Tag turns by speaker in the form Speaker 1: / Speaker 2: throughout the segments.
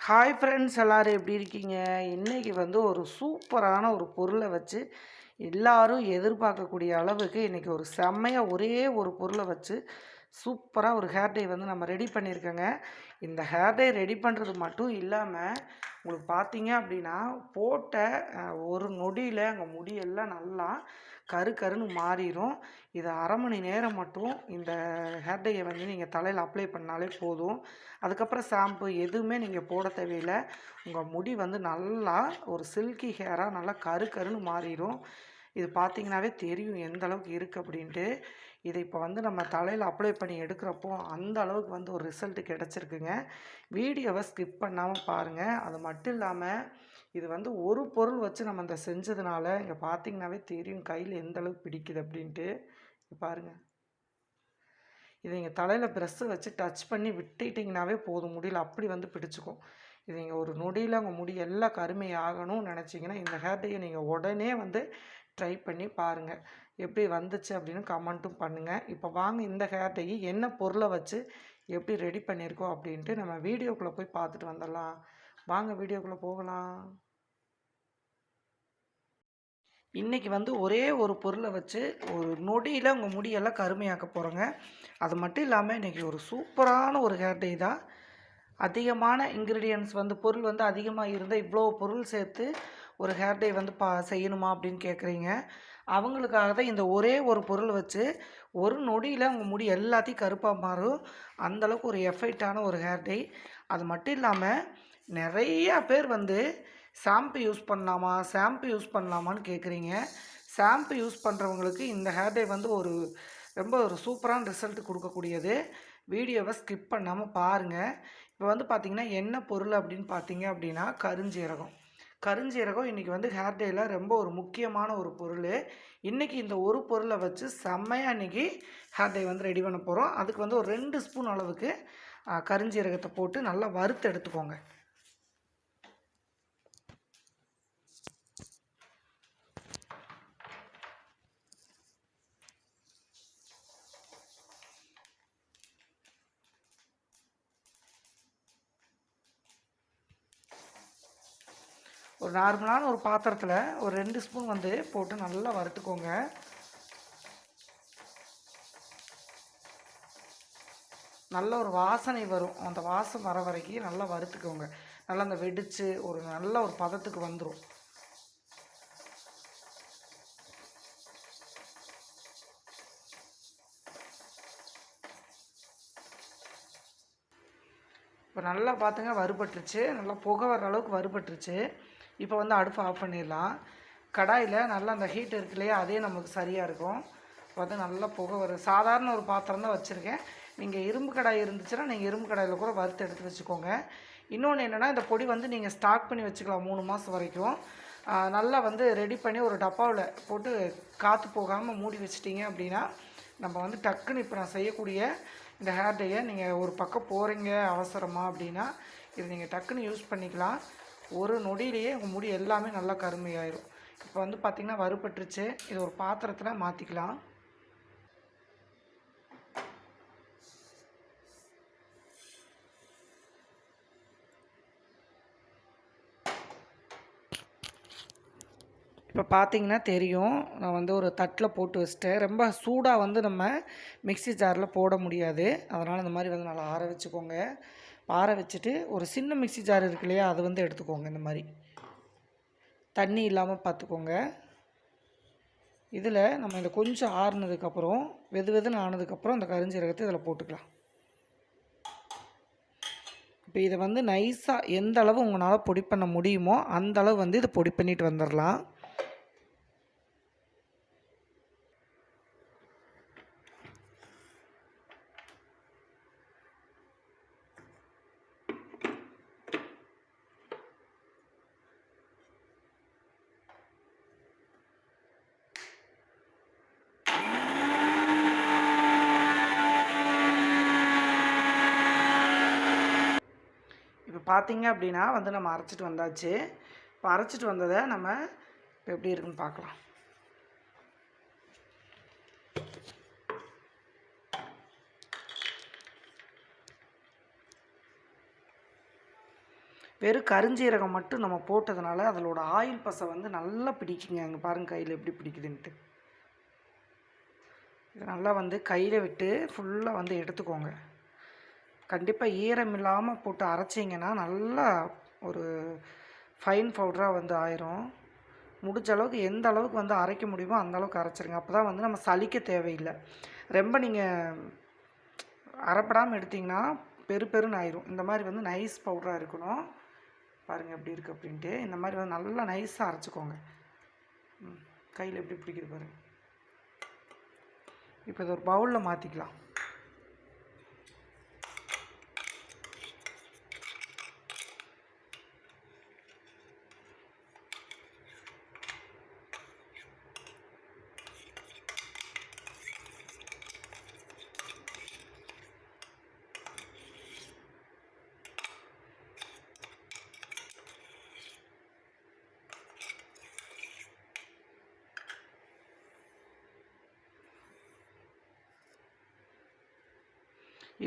Speaker 1: Hi friends எல்லோரும் எப்படி இருக்கீங்க? இன்றைக்கி வந்து ஒரு சூப்பரான ஒரு பொருளை வச்சு எல்லாரும் எதிர்பார்க்கக்கூடிய அளவுக்கு இன்றைக்கி ஒரு செம்மையாக ஒரே ஒரு பொருளை வச்சு சூப்பராக ஒரு ஹேர் டை வந்து நம்ம ரெடி பண்ணியிருக்கோங்க. இந்த ஹேர் டை ரெடி பண்ணுறது மட்டும் இல்லாமல் உங்களுக்கு பார்த்தீங்க அப்படின்னா போட்ட ஒரு நொடியில் அங்கே முடியெல்லாம் நல்லா கரு கருன்னு மாறிடும் இதை அரை மணி நேரம் மட்டும் இந்த ஹேர் டையை வந்து நீங்கள் தலையில் அப்ளை பண்ணாலே போதும். அதுக்கப்புறம் ஷாம்பு எதுவுமே நீங்கள் போட தேவையில்லை. உங்கள் முடி வந்து நல்லா ஒரு சில்கி ஹேராக நல்லா கரு கருன்னு மாறிடும் இது பார்த்தீங்கன்னாவே தெரியும் எந்த அளவுக்கு இருக்குது அப்படின்ட்டு. இதை இப்போ வந்து நம்ம தலையில் அப்ளை பண்ணி எடுக்கிறப்போ அந்த அளவுக்கு வந்து ஒரு ரிசல்ட் கிடச்சிருக்குங்க. வீடியோவை ஸ்கிப் பண்ணாமல் பாருங்கள் அது மட்டும் இல்லாமல் இது வந்து ஒரு பொருள் வச்சு நம்ம அந்த செஞ்சதுனால இங்கே பார்த்திங்கனாவே தெரியும் கையில் எந்த அளவுக்கு பிடிக்குது அப்படின்ட்டு. பாருங்கள் பாருங்க. இது நீங்கள் தலையில் ப்ரெஸ்ஸை வச்சு டச் பண்ணி விட்டுட்டிங்கனாவே போதும். முடியல அப்படி வந்து பிடிச்சிக்கும். இது நீங்கள் ஒரு நொடியில் உங்கள் முடி எல்லாம் கருமையாகணும்னு நினச்சிங்கன்னா இந்த ஹேர் டையை நீங்கள் உடனே வந்து ட்ரை பண்ணி பாருங்கள் எப்படி வந்துச்சு அப்படின்னு கமெண்ட்டும் பண்ணுங்கள் இப்போ வாங்க இந்த ஹேர் டையை என்ன பொருளை வச்சு எப்படி ரெடி பண்ணியிருக்கோம் அப்படின்ட்டு நம்ம வீடியோக்குள்ளே போய் பார்த்துட்டு வந்துடலாம். வாங்க வீடியோக்குள்ளே போகலாம். இன்றைக்கி வந்து ஒரே ஒரு பொருளை வச்சு ஒரு நொடியில் உங்கள் முடியெல்லாம் கருமையாக்க போகிறோங்க அது மட்டும் இல்லாமல் இன்றைக்கி ஒரு சூப்பரான ஒரு ஹேர் டே தான். அதிகமான இன்க்ரீடியன்ஸ் வந்து பொருள் வந்து அதிகமாக இருந்தால் இவ்வளோ பொருள் சேர்த்து ஒரு ஹேர் டை வந்து பா செய்யணுமா அப்படின்னு கேட்குறீங்க அவங்களுக்காக தான் இந்த ஒரே ஒரு பொருள் வச்சு ஒரு நொடியில் உங்கள் முடி எல்லாத்தையும் கருப்பாக மாறும். அந்தளவுக்கு ஒரு எஃபெக்டான ஒரு ஹேர் டே அது மட்டும் இல்லாமல் நிறையா பேர் வந்து ஷாம்பு யூஸ் பண்ணலாமா ஷாம்பு யூஸ் பண்ணலாமான்னு கேட்குறீங்க ஷாம்பு யூஸ் பண்ணுறவங்களுக்கு இந்த ஹேர் டே வந்து ஒரு ரொம்ப ஒரு சூப்பரான ரிசல்ட் கொடுக்கக்கூடியது. வீடியோவை ஸ்கிப் பண்ணாமல் பாருங்கள் இப்போ வந்து பார்த்திங்கன்னா என்ன பொருள் அப்படின்னு பார்த்தீங்க அப்படின்னா கருஞ்சீரகம். கருஞ்சீரகம் இன்றைக்கி வந்து ஹேர் டேயில் ரொம்ப ஒரு முக்கியமான ஒரு பொருள். இன்றைக்கி இந்த ஒரு பொருளை வச்சு செம்மையாக இன்றைக்கி ஹேர் டே வந்து ரெடி பண்ண போகிறோம் அதுக்கு வந்து ஒரு ரெண்டு ஸ்பூன் அளவுக்கு கருஞ்சீரகத்தை போட்டு நல்லா வறுத்து எடுத்துக்கோங்க. ஒரு நார்மலான ஒரு பாத்திரத்தில் ஒரு ரெண்டு ஸ்பூன் வந்து போட்டு நல்லா வறுத்துக்கோங்க. நல்ல ஒரு வாசனை வரும். அந்த வாசம் வர வரைக்கும் நல்லா வறுத்துக்கோங்க. நல்லா அந்த வெடித்து ஒரு நல்ல ஒரு பதத்துக்கு வந்துடும் இப்போ நல்லா பார்த்துங்க வறுபட்டுருச்சு. நல்லா புகை வர அளவுக்கு வறுபட்டுருச்சு. இப்போ வந்து அடுப்பு ஆஃப் பண்ணிடலாம். கடாயில் நல்லா அந்த ஹீட் இருக்கு இல்லையா அதே நமக்கு சரியாக இருக்கும். வந்து நல்லா புகை வரும் சாதாரண ஒரு பாத்திரம் தான் வச்சுருக்கேன். நீங்கள் இரும்பு கடாய் இருந்துச்சுன்னா நீங்கள் இரும்பு கடாயில் கூட வறுத்து எடுத்து வச்சுக்கோங்க. இன்னொன்று என்னென்னா இந்த பொடி வந்து நீங்கள் ஸ்டாக் பண்ணி வச்சுக்கலாம் மூணு மாதம் வரைக்கும். நல்லா வந்து ரெடி பண்ணி ஒரு டப்பாவில் போட்டு காற்று போகாமல் மூடி வச்சிட்டிங்க அப்படின்னா நம்ம வந்து டக்குன்னு இப்போ நான் செய்யக்கூடிய இந்த ஹேர் டையை நீங்கள் ஒரு பக்கம் போகிறீங்க அவசரமாக அப்படின்னா இது நீங்கள் டக்குன்னு யூஸ் பண்ணிக்கலாம். ஒரு நொடியிலேயே உங்கள் முடி எல்லாமே நல்லா கருமையாயிரும். இப்போ வந்து பார்த்திங்கன்னா வறுபட்டுருச்சு. இது ஒரு பாத்திரத்தில் மாற்றிக்கலாம் இப்போ பார்த்தீங்கன்னா தெரியும். நான் வந்து ஒரு தட்டில் போட்டு வச்சுட்டேன். ரொம்ப சூடாக வந்து நம்ம மிக்ஸி ஜாரில் போட முடியாது. அதனால் இந்த மாதிரி வந்து நல்லா ஆற வச்சுக்கோங்க. ஆற வச்சுட்டு ஒரு சின்ன மிக்சி ஜார் இருக்கு இல்லையா அதை வந்து எடுத்துக்கோங்க இந்த மாதிரி. தண்ணி இல்லாமல் பார்த்துக்கோங்க இதில் நம்ம இந்த கொஞ்சம் ஆறுனதுக்கப்புறம் வெது வெதுன்னு ஆனதுக்கப்புறம் அந்த கரிஞ்சீரகத்தை இதில் போட்டுக்கலாம். இப்போ இதை வந்து நைஸாக எந்த அளவு உங்களால் பொடி பண்ண முடியுமோ அந்த அளவு வந்து இதை பொடி பண்ணிட்டு வந்துடலாம் பார்த்தீங்க அப்படின்னா வந்து நம்ம அரைச்சிட்டு வந்தாச்சு. இப்போ அரைச்சிட்டு வந்ததை நம்ம இப்போ எப்படி இருக்குன்னு பார்க்கலாம். வெறும் கருஞ்சீரகம் மட்டும் நம்ம போட்டதுனால அதனோட ஆயில் பசை வந்து நல்லா பிடிக்குங்க. அங்கே பாருங்கள் கையில் எப்படி பிடிக்குதுன்ட்டு. இது நல்லா வந்து கையில் விட்டு ஃபுல்லாக வந்து எடுத்துக்கோங்க. கண்டிப்பாக ஈரம் இல்லாமல் போட்டு அரைச்சிங்கன்னா நல்லா ஒரு ஃபைன் பவுடராக வந்து ஆயிரும். முடிஞ்ச அளவுக்கு எந்த அளவுக்கு வந்து அரைக்க முடியுமோ அந்த அளவுக்கு அரைச்சிருங்க. அப்போ தான் வந்து நம்ம சலிக்க தேவையில்லை. ரொம்ப நீங்கள் அரைப்படாமல் எடுத்திங்கன்னா பெரு பெருன்னு ஆயிரும். இந்த மாதிரி வந்து நைஸ் பவுடராக இருக்கணும். பாருங்கள் எப்படி இருக்குது அப்படின்ட்டு. இந்த மாதிரி வந்து நல்லா நைஸாக அரைச்சிக்கோங்க. ம் கையில் எப்படி பிடிக்குது பாருங்கள் இப்போ இதை ஒரு பவுலில் மாற்றிக்கலாம்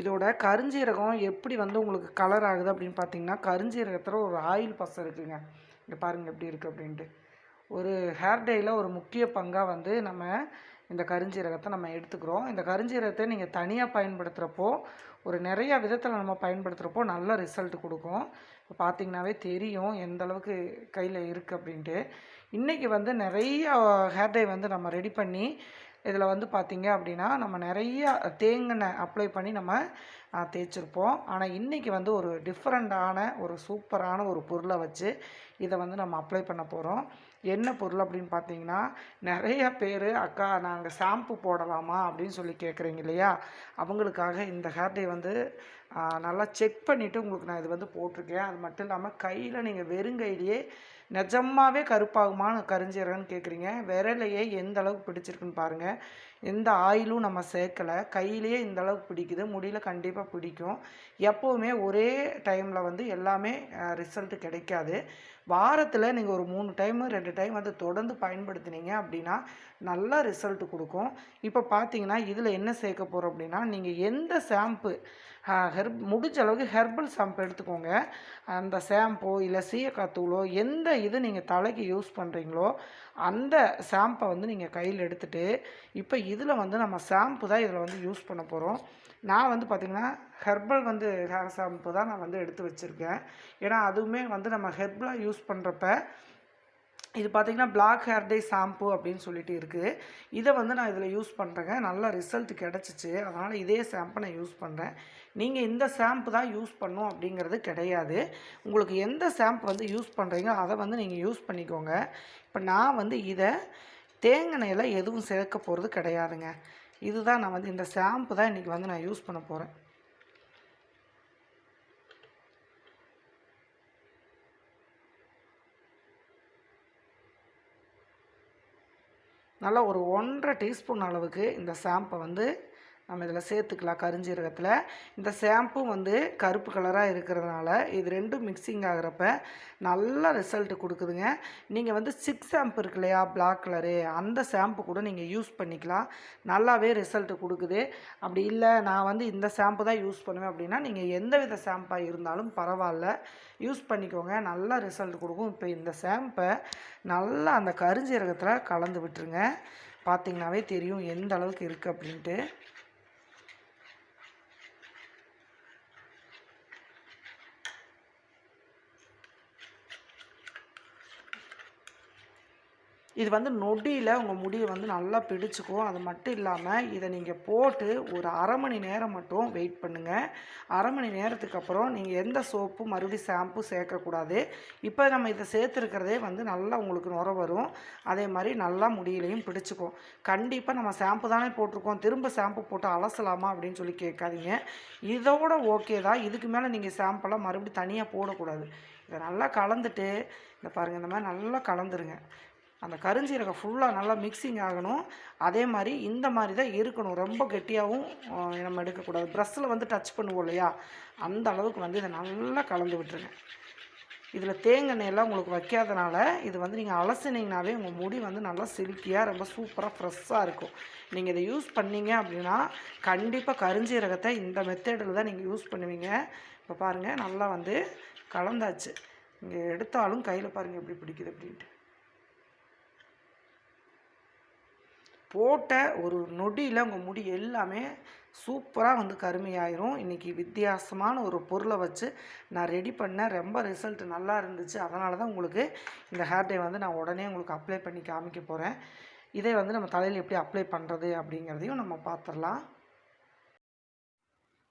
Speaker 1: இதோட கருஞ்சீரகம் எப்படி வந்து உங்களுக்கு கலர் ஆகுது அப்படின்னு பார்த்தீங்கன்னா கருஞ்சீரகத்தில் ஒரு ஆயில் பசம் இருக்குதுங்க இங்கே பாருங்கள் எப்படி இருக்குது அப்படின்ட்டு. ஒரு ஹேர் டேயில் ஒரு முக்கிய பங்காக வந்து நம்ம இந்த கருஞ்சீரகத்தை நம்ம எடுத்துக்கிறோம். இந்த கருஞ்சீரகத்தை நீங்கள் தனியாக பயன்படுத்துகிறப்போ ஒரு நிறையா விதத்தில் நம்ம பயன்படுத்துகிறப்போ நல்ல ரிசல்ட் கொடுக்கும். இப்போ பார்த்தீங்கன்னாவே தெரியும் எந்த அளவுக்கு கையில் இருக்குது அப்படின்ட்டு. இன்றைக்கி வந்து நிறைய ஹேர் டே வந்து நம்ம ரெடி பண்ணி இதில் வந்து பார்த்திங்க அப்படின்னா நம்ம நிறையா தேங்கெண்ணெய் அப்ளை பண்ணி நம்ம தேய்ச்சிருப்போம். ஆனால் இன்றைக்கி வந்து ஒரு டிஃப்ரெண்ட்டான ஒரு சூப்பரான ஒரு பொருளை வச்சு இதை வந்து நம்ம அப்ளை பண்ண போகிறோம் என்ன பொருள் அப்படின்னு பார்த்தீங்கன்னா நிறைய பேர் அக்கா நாங்கள் ஷாம்பு போடலாமா? அப்படின்னு சொல்லி கேட்குறீங்க இல்லையா? அவங்களுக்காக இந்த ஹேர் டே வந்து நல்லா செக் பண்ணிவிட்டு உங்களுக்கு நான் இது வந்து போட்டிருக்கேன். அது மட்டும் இல்லாமல் கையில் நீங்கள் வெறுங்கையிலேயே நிஜமாகவே கருப்பாகுமான்னு கரிஞ்சீரகம்னு கேட்குறீங்க விரலையே எந்த அளவுக்கு பிடிச்சிருக்குன்னு பாருங்கள் எந்த ஆயிலும் நம்ம சேர்க்கலை. கையிலேயே இந்த அளவுக்கு பிடிக்குது. முடியல கண்டிப்பாக பிடிக்கும். எப்போவுமே ஒரே டைமில் வந்து எல்லாமே ரிசல்ட்டு கிடைக்காது. வாரத்தில் நீங்கள் ஒரு மூணு டைமு ரெண்டு டைம் வந்து தொடர்ந்து பயன்படுத்தினீங்க அப்படின்னா நல்ல ரிசல்ட்டு கொடுக்கும். இப்போ பார்த்தீங்கன்னா இதில் என்ன சேர்க்க போகிறோம் அப்படின்னா நீங்கள் எந்த ஷாம்பு ஹெர்ப் முடிஞ்ச அளவுக்கு ஹெர்பல் ஷாம்பு எடுத்துக்கோங்க. அந்த ஷாம்போ இல்லை சீயக்காத்தூளோ எந்த இது நீங்கள் தலைக்கு யூஸ் பண்ணுறீங்களோ அந்த ஷாம்பை வந்து நீங்கள் கையில் எடுத்துகிட்டு இப்போ இதில் வந்து நம்ம ஷாம்பு தான் இதில் வந்து யூஸ் பண்ண போகிறோம் நான் வந்து பார்த்திங்கன்னா ஹெர்பல் வந்து ஹேர் ஷாம்பு தான் நான் வந்து எடுத்து வச்சுருக்கேன். ஏன்னா அதுவுமே வந்து நம்ம ஹெர்பலாக யூஸ் பண்ணுறப்ப இது பார்த்திங்கன்னா பிளாக் ஹேர் டே ஷாம்பு அப்படின்னு சொல்லிட்டு இருக்குது இதை வந்து நான் இதில் யூஸ் பண்ணுறேங்க நல்ல ரிசல்ட் கிடச்சிச்சு. அதனால் இதே ஷாம்பு நான் யூஸ் பண்ணுறேன் நீங்கள் இந்த ஷாம்பு தான் யூஸ் பண்ணும் அப்படிங்கிறது கிடையாது. உங்களுக்கு எந்த ஷாம்பு வந்து யூஸ் பண்ணுறீங்களோ அதை வந்து நீங்கள் யூஸ் பண்ணிக்கோங்க. இப்போ நான் வந்து இதை தேங்காய் எதுவும் சேர்க்க போகிறது கிடையாதுங்க. இதுதான் நான் வந்து இந்த ஷாம்பு தான் இன்றைக்கி வந்து நான் யூஸ் பண்ண போகிறேன் நல்லா ஒரு ஒன்றரை டீஸ்பூன் அளவுக்கு இந்த ஷாம்பை வந்து நம்ம இதில் சேர்த்துக்கலாம் கருஞ்சீரகத்தில். இந்த ஷாம்பும் வந்து கருப்பு கலராக இருக்கிறதுனால இது ரெண்டும் மிக்சிங் ஆகிறப்ப நல்ல ரிசல்ட்டு கொடுக்குதுங்க. நீங்கள் வந்து சிக்ஸ் ஷாம்பு இருக்கு இல்லையா பிளாக் கலரு அந்த ஷாம்பு கூட நீங்கள் யூஸ் பண்ணிக்கலாம். நல்லாவே ரிசல்ட்டு கொடுக்குது. அப்படி இல்லை நான் வந்து இந்த ஷாம்பு தான் யூஸ் பண்ணுவேன் அப்படின்னா நீங்கள் எந்த வித ஷாம்பாக இருந்தாலும் பரவாயில்ல. யூஸ் பண்ணிக்கோங்க. நல்லா ரிசல்ட் கொடுக்கும். இப்போ இந்த ஷாம்பை நல்லா அந்த கருஞ்சீரகத்தில் கலந்து விட்டுருங்க. பார்த்திங்கனாவே தெரியும் எந்த அளவுக்கு இருக்குது அப்படின்ட்டு. இது வந்து நொடியில் உங்கள் முடியை வந்து நல்லா பிடிச்சிக்கும். அது மட்டும் இல்லாமல் இதை நீங்கள் போட்டு ஒரு அரை மணி நேரம் மட்டும் வெயிட் பண்ணுங்கள் அரை மணி நேரத்துக்கு அப்புறம் நீங்கள் எந்த சோப்பும் மறுபடியும் ஷாம்பு சேர்க்கக்கூடாது. இப்போ நம்ம இதை சேர்த்துருக்கிறதே வந்து நல்லா உங்களுக்கு நுர வரும். அதே மாதிரி நல்லா முடியிலையும் பிடிச்சிக்கும். கண்டிப்பாக நம்ம ஷாம்பு தானே போட்டிருக்கோம். திரும்ப ஷாம்பு போட்டு அலசலாமா அப்படின்னு சொல்லி கேட்காதீங்க. இதோட ஓகே தான். இதுக்கு மேலே நீங்கள் ஷாம்பெல்லாம் மறுபடியும் தனியாக போடக்கூடாது. இதை நல்லா கலந்துட்டு இந்த பாருங்கள் இந்த மாதிரி நல்லா கலந்துருங்க. அந்த கருஞ்சீரகம் ஃபுல்லாக நல்லா மிக்சிங் ஆகணும். அதே மாதிரி இந்த மாதிரி தான் இருக்கணும். ரொம்ப கெட்டியாகவும் நம்ம எடுக்கக்கூடாது. ப்ரெஷ்ஷில் வந்து டச் பண்ணுவோம் இல்லையா? அந்த அளவுக்கு வந்து இதை நல்லா கலந்து விட்டுருங்க. இதில் தேங்காய் உங்களுக்கு வைக்காதனால இது வந்து நீங்கள் அலசினீங்கனாவே உங்கள் முடி வந்து நல்லா சில்கியாக ரொம்ப சூப்பராக ஃப்ரெஷ்ஷாக இருக்கும். நீங்கள் இதை யூஸ் பண்ணீங்க அப்படின்னா கண்டிப்பாக கருஞ்சீரகத்தை இந்த மெத்தடில் தான் நீங்கள் யூஸ் பண்ணுவீங்க. இப்போ பாருங்கள் நல்லா வந்து கலந்தாச்சு. இங்கே எடுத்தாலும் கையில் பாருங்கள் எப்படி பிடிக்குது அப்படின்ட்டு. போட்ட ஒரு நொடியில் உங்கள் முடி எல்லாமே சூப்பராக வந்து கருமையாயிரும். இன்றைக்கி வித்தியாசமான ஒரு பொருளை வச்சு நான் ரெடி பண்ணேன். ரொம்ப ரிசல்ட் நல்லா இருந்துச்சு. அதனால தான் உங்களுக்கு இந்த ஹேர் டே வந்து நான் உடனே உங்களுக்கு அப்ளை பண்ணி காமிக்க போகிறேன் இதை வந்து நம்ம தலையில் எப்படி அப்ளை பண்ணுறது அப்படிங்கிறதையும் நம்ம பார்த்துடலாம்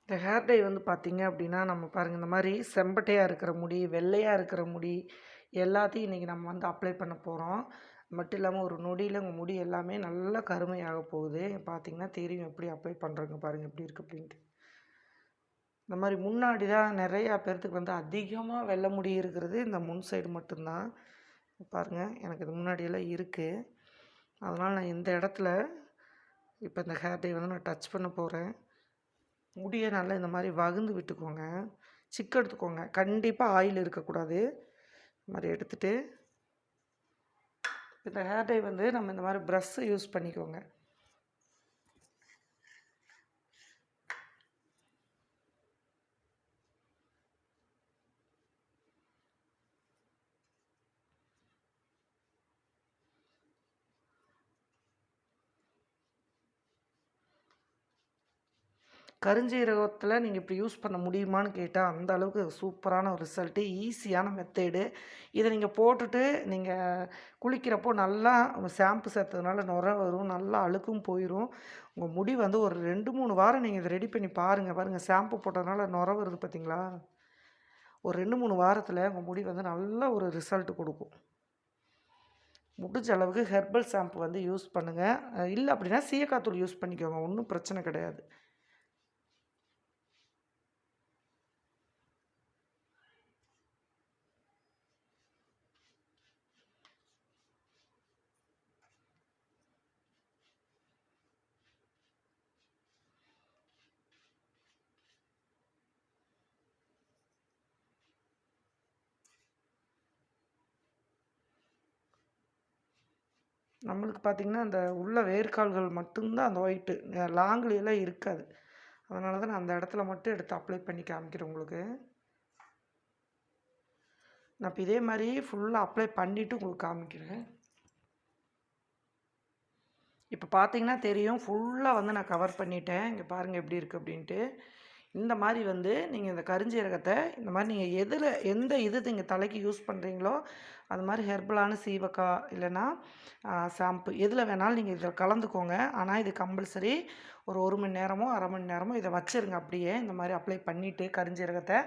Speaker 1: இந்த ஹேர் டை வந்து பார்த்திங்க அப்படின்னா நம்ம பாருங்கள் இந்த மாதிரி செம்பட்டையாக இருக்கிற முடி வெள்ளையாக இருக்கிற முடி எல்லாத்தையும் இன்றைக்கி நம்ம வந்து அப்ளை பண்ண போகிறோம் மட்டும் இல்லாமல் ஒரு நொடியில் உங்கள் முடி எல்லாமே நல்லா கருமையாக போகுது. பார்த்தீங்கன்னா தெரியும் எப்படி அப்ளை பண்ணுறங்க பாருங்கள் எப்படி இருக்குது அப்படின்ட்டு. இந்த மாதிரி முன்னாடி தான் நிறையா பேர்த்துக்கு வந்து அதிகமாக வெள்ளை முடி இருக்கிறது இந்த முன் சைடு மட்டும்தான். பாருங்கள் எனக்கு இது முன்னாடியெல்லாம் இருக்குது அதனால் நான் இந்த இடத்துல இப்போ இந்த ஹேர் டை வந்து நான் டச் பண்ண போகிறேன் முடியை நல்லா இந்த மாதிரி வகுந்து விட்டுக்கோங்க. சிக்கு எடுத்துக்கோங்க. கண்டிப்பாக ஆயில் இருக்கக்கூடாது. இந்த மாதிரி எடுத்துகிட்டு இந்த ஹேர் டை வந்து நம்ம இந்த மாதிரி ப்ரஷ்ஷு யூஸ் பண்ணிக்கோங்க. கருஞ்சீரகத்தில் நீங்கள் இப்படி யூஸ் பண்ண முடியுமான்னு கேட்டால் அந்த அளவுக்கு சூப்பரான ஒரு ரிசல்ட்டு ஈஸியான மெத்தேடு இதை நீங்கள் போட்டுட்டு நீங்கள் குளிக்கிறப்போ நல்லா ஷாம்பு சேர்த்ததுனால நுர வரும் நல்லா அழுக்கும் போயிடும் உங்கள் முடி வந்து ஒரு ரெண்டு மூணு வாரம் நீங்கள் இதை ரெடி பண்ணி பாருங்கள் பாருங்கள் ஷாம்பு போட்டதுனால நுர வருது பார்த்தீங்களா ஒரு ரெண்டு மூணு வாரத்தில் உங்கள் முடி வந்து நல்ல ஒரு ரிசல்ட் கொடுக்கும். முடிஞ்ச அளவுக்கு ஹெர்பல் ஷாம்பு வந்து யூஸ் பண்ணுங்கள் இல்லை அப்படின்னா சீயக்காத்தூள் யூஸ் பண்ணிக்கோங்க. ஒன்றும் பிரச்சனை கிடையாது. நம்மளுக்கு பார்த்திங்கன்னா அந்த உள்ள வேர்க்கால்கள் மட்டும்தான் அந்த ஒயிட்டு லாங்லேயெல்லாம் இருக்காது. அதனால தான் நான் அந்த இடத்துல மட்டும் எடுத்து அப்ளை பண்ணி காமிக்கிறேன் உங்களுக்கு. நான் இப்போ இதே மாதிரி ஃபுல்லாக அப்ளை பண்ணிவிட்டு உங்களுக்கு காமிக்கிறேன். இப்போ பார்த்தீங்கன்னா தெரியும் ஃபுல்லாக வந்து நான் கவர் பண்ணிட்டேன். இங்கே பாருங்கள் எப்படி இருக்குது அப்படின்ட்டு. இந்த மாதிரி வந்து நீங்கள் இந்த கருஞ்சீரகத்தை இந்த மாதிரி நீங்கள் எதில் எந்த இது நீங்கள் தலைக்கு யூஸ் பண்ணுறீங்களோ அது மாதிரி ஹெர்பலான சீவக்காய் இல்லைன்னா ஷாம்பு எதில் வேணாலும் நீங்கள் இதில் கலந்துக்கோங்க. ஆனால் இது கம்பல்சரி ஒரு ஒரு மணி நேரமோ அரை மணி நேரமோ இதை வச்சுருங்க. அப்படியே இந்த மாதிரி அப்ளை பண்ணிவிட்டு கருஞ்சீரகத்தை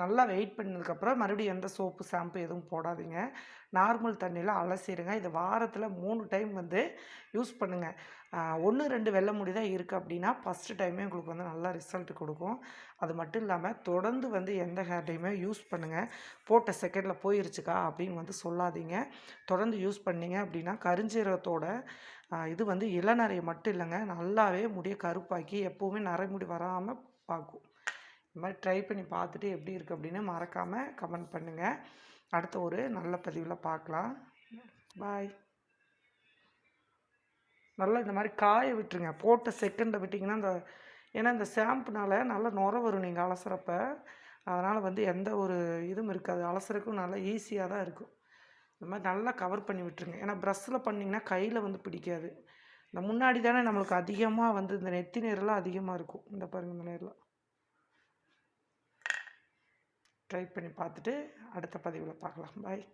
Speaker 1: நல்லா வெயிட் பண்ணதுக்கப்புறம் மறுபடியும் எந்த சோப்பு ஷாம்பு எதுவும் போடாதீங்க. நார்மல் தண்ணியில் அலசிடுங்க இது வாரத்தில் மூணு டைம் வந்து யூஸ் பண்ணுங்கள் ஒன்று ரெண்டு வெள்ளை முடி தான் இருக்குது அப்படின்னா ஃபஸ்ட்டு டைமே உங்களுக்கு வந்து நல்லா ரிசல்ட் கொடுக்கும். அது மட்டும் இல்லாமல் தொடர்ந்து வந்து எந்த ஹேர் டைமே யூஸ் பண்ணுங்கள் போட்ட செகண்டில் போயிருச்சுக்கா அப்படின்னு வந்து சொல்லாதீங்க. தொடர்ந்து யூஸ் பண்ணீங்க அப்படின்னா கருஞ்சீரகத்தோட இது வந்து இளநரையை மட்டும் இல்லைங்க. நல்லாவே முடிய கருப்பாக்கி எப்போவுமே நரைமுடி வராமல் பார்க்கும் இந்த மாதிரி ட்ரை பண்ணி பார்த்துட்டு எப்படி இருக்குது அப்படின்னு மறக்காமல் கமெண்ட் பண்ணுங்கள் அடுத்த ஒரு நல்ல பதிவில் பார்க்கலாம். பாய் நல்லா இந்த மாதிரி காய விட்டுருங்க. போட்ட செகண்டை விட்டிங்கன்னா இந்த ஏன்னா இந்த ஷாம்புனால நல்லா நுர வரும் நீங்கள் அலசுறப்ப. அதனால் வந்து எந்த ஒரு இதுவும் இருக்காது. அலசுறதுக்கும் நல்லா ஈஸியாக தான் இருக்கும். இந்த மாதிரி நல்லா கவர் பண்ணி விட்டுருங்க. ஏன்னா ப்ரஷ்ஷில் பண்ணிங்கன்னா கையில் வந்து பிடிக்காது. இந்த முன்னாடி தானே நம்மளுக்கு அதிகமாக வந்து இந்த நெத்தி நேரெலாம் அதிகமாக இருக்கும். இந்த பாருங்கள் இந்த நேரில் ட்ரை பண்ணி பார்த்துட்டு அடுத்த பதிவில் பார்க்கலாம். பாய்.